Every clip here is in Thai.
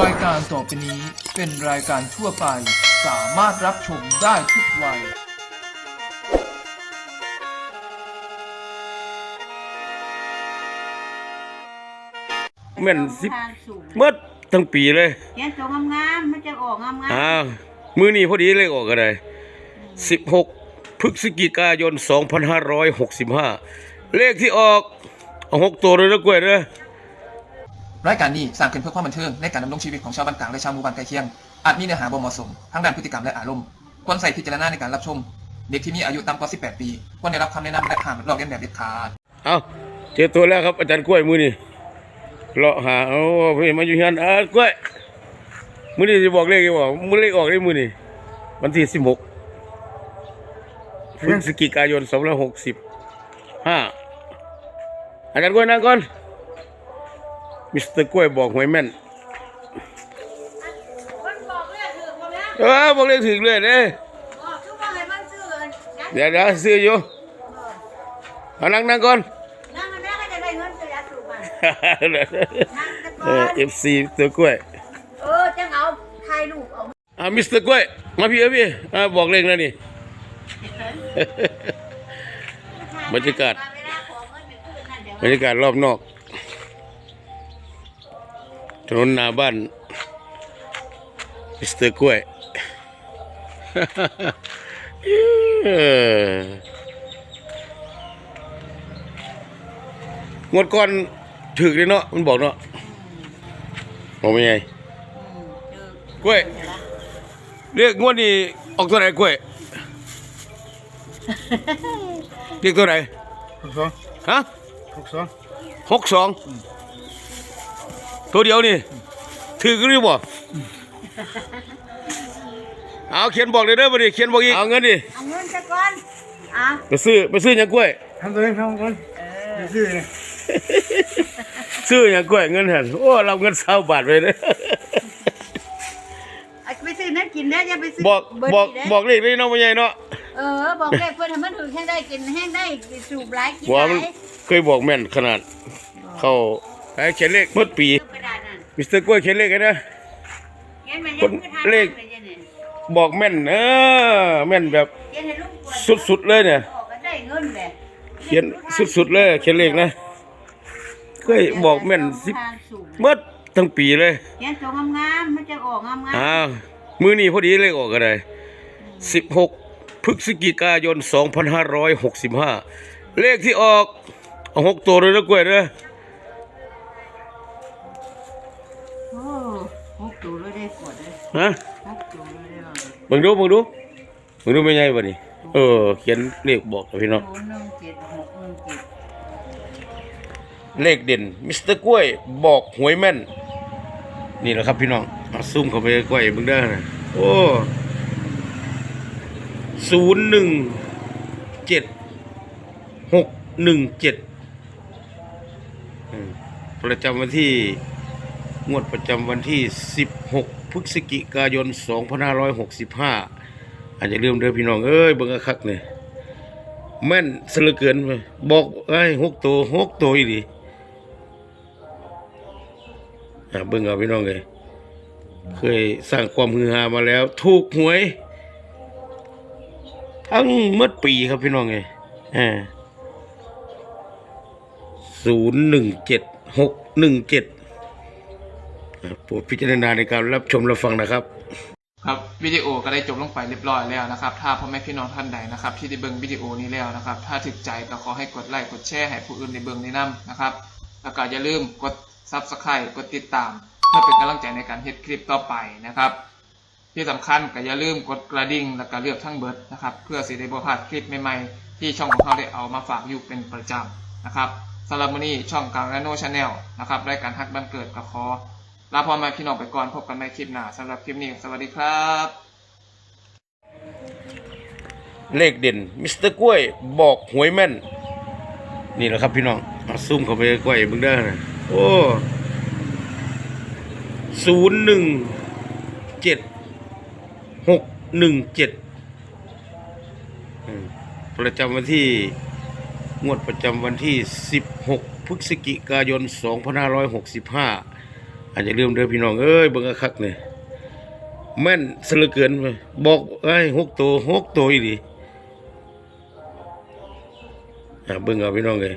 รายการต่อไปนี้เป็นรายการทั่วไป สามารถรับชมได้ทุกวัย แม่นสิบทานสูงเมื่อทั้งปีเลยเขียนตัวงามๆมันจะออกงามอ้าวมือนี้พอดีเลขออกก็ได้สิบหกพฤศจิกายนสองพันห้าร้อยหกสิบห้าเลขที่ออกเอาหกตัวเลยนะกล้วยเด้อ รายการนี้สร้างขึ้นเพื่อความบันเทิงในการดำรงชีวิตของชาวบ้านกลางและชาวหมู่บ้านใกล้เคียง อาจมีเนื้อหาบ่เหมาะสมทั้งด้านพฤติกรรมและอารมณ์ ควรใส่พิจารณาในการรับชม เด็กที่มีอายุต่ำกว่า 18 ปี ควรได้รับคำแนะนำและห้ามลอกเลียนแบบเด็ดขาด เอาเจอตัวแล้วครับอาจารย์กล้วยมือนี่เลาะหาเอาพี่มาอยู่เฮียนอ่ากล้วยมือนี่จะบอกเลขกี่บอกมือเลขออกได้มือนี่วันที่สิบหกพฤศจิกายนสองพันหกสิบห้าอาจารย์กล้วยนั่งก่อน มิสเตอร์กล้วยบอกหวยแม่นๆมันบอกเลขถือคนนะเออบอกเลขถึงเลยเด้บอกทุกคนให้มันซื้อเลยนะเดี๋ยวเดี๋ยวซื้ออยู่เอานั่งนั่งก่อน นั่งกันแม่ก็จะได้เงินเสียสูงมันนั่งกันเอก่ออนฟซีตัวกล้วยเออจังเอาถ่ายรูปเอาอ่ามิสเตอร์กล้วยมาพี่เอ้ยพี่อ่าบอกเลขแล้วนี่ บรรยากาศ เวลาขอเงินเป็นคืนนั่นเดี๋ยว บรรยากาศรอบนอก ถนนหน้าบ้านมิสเตอร์กล้วยเอองวดก่อนถึกเลยเนาะมันบอกเนาะบอกไม่ไงอืมเจอกล้วยเดี๋ยวละเรียกงวดนี้ออกตัวไหนกล้วยเรียกตัวไหนหกสองฮะหกสองหกสอง ตัวเดียวนี่ถือกันหรือบ่เอาเขียนบอกเลยเด้อบ่ดิเขียนบอกอีกเอาเงินดิเอาเงินซะก่อนอะไปซื้อไปซื้อหยังกล้วยทำตัวเองทำก่อนเออซื้อเนี่ยซื้อหยังกล้วยเงินหันโอ้เราเงินเศร้าบาทไปเลยเอาไปซื้อนั่นกินได้อย่าไปซื้อบอกเร์บอกนี้เด้บอกเลขได้เนาะบ่ใหญ่เนาะเออ บอกเลขเพื่อนให้มันถือแห้งได้กินแห้งได้สูบหลายกินว่าหมันลาย เคยบอกแม่นขนาด เข้าไอ้เขียนเลขหมดปีกระดาษนั่น มิสเตอร์กล้วยเขียนเลขกันนะเขียนมาคนเห็นคือทางเลขเลยจ้ะเนี่ยบอกแม่นเออแม่นแบบเขียนให้ลูกปวดสุดๆเลยเนี่ยออกก็ได้เงินแหละเขียนสุดๆเลย เขียนเลขนะเคยบอกแม่นสิทางสูงเมื่อทั้งปีเลยเขียนตัวงามๆมันจะออกงามอ้าวมือนี้พอดีเลขออกก็ได้สิบหกพฤศจิกายนสองพันห้าร้อยหกสิบห้าเลขที่ออกเอาหกตัวเลยนะกล้วยเด้อๆ ฮะมึงดูมึงดูมึงดูเป็นไงวะนี่เออ เขียนเลขบอกพี่น้องศูนย์หนึ่งเจ็ดหกหนึ่งเจ็ดเลขเด่นมิสเตอร์กล้วยบอกหวยแม่น นี่แหละครับพี่น้องเอาซุ่มเข้าไปกล้ๆมึงได้นะโอ้ศูนย์หนึ่งเจ็ดหกหนึ่งเจ็ดประจำวันที่งวดประจำวันที่16 พฤศจิกายน 2565 อาจจะเริ่มเด้อพี่น้อง เอ้ยเบิ่งคักเนี่ยแม่นสเหลือเกินเว้ยบอกไอ้หกตัวหกตัวอีดีอะเบิ่งเอาพี่น้องเลยเคยสร้างความฮือฮามาแล้ว ถูกหวย ทั้งเมื่อปีครับพี่น้องเลยอ่าศูนย์หนึ่งเจ็ดหกหนึ่งเจ็ด โปรดพิจารณาในการรับชมรับฟังนะครับ ครับวิดีโอก็ได้จบลงไปเรียบร้อยแล้วนะครับ ถ้าพ่อแม่พี่น้องท่านใดนะครับ ที่ได้เบิ่งวิดีโอนี้แล้วนะครับ ถ้าถึกใจก็ขอให้กดไลค์กดแชร์ให้ผู้อื่นในเบิ่งในี้นํนะครับแล้วก็อย่าลืมกด Subscribe กดติดตาม เพื่อเป็นกำลังใจในการเฮ็ดคลิปต่อไปนะครับ ที่สำคัญก็อย่าลืมกดกระดิ่งแล้วก็เลือกทั้งเบิดนะครับ เพื่อสิได้บ่พลาดคลิปใหม่ๆ ที่ช่องของเขาได้เอามาฝากอยู่เป็นประจำนะครับสำหรับมื้อนี้ช่องกลางและโนชาแนลนะครับรายการฮักบันเกิดก็ขอ ลาพ่อแม่พี่น้องไปก่อนพบกันในคลิปหน้าสำหรับคลิปนี้สวัสดีครับ เลขเด่นมิสเตอร์กล้วยบอกหวยแม่น นี่แหละครับพี่น้องเอาซุ่มเข้าไปกล้ๆมึงได้นะโอ้ศูนย์หนึ่งเจ็ดหกหนึ่งเจ็ดประจำวันที่ งวดประจำวันที่สิบหกพฤศจิกายนส อาร้อยหกสิบห้าอาจจะลืมเด้อพี่น้องเอ้ยเบิ่งคักๆนี่แม่นซะเหลือเกินเว้ยบอกไอ้หกตัวหกตัวอีหลีเบิ่งเอาพี่น้องเอ้ย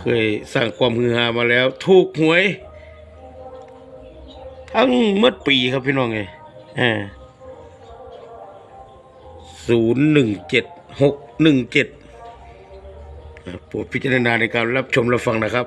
เคยสร้างความฮือฮามาแล้ว ถูกหวย ทั้งหมดปีครับพี่น้องเอ้ยอ่าศูนย์หนึ่งเจ็ดหกหนึ่งเจ็ดโปรดพิจารณาในการรับชมรับฟังนะครับ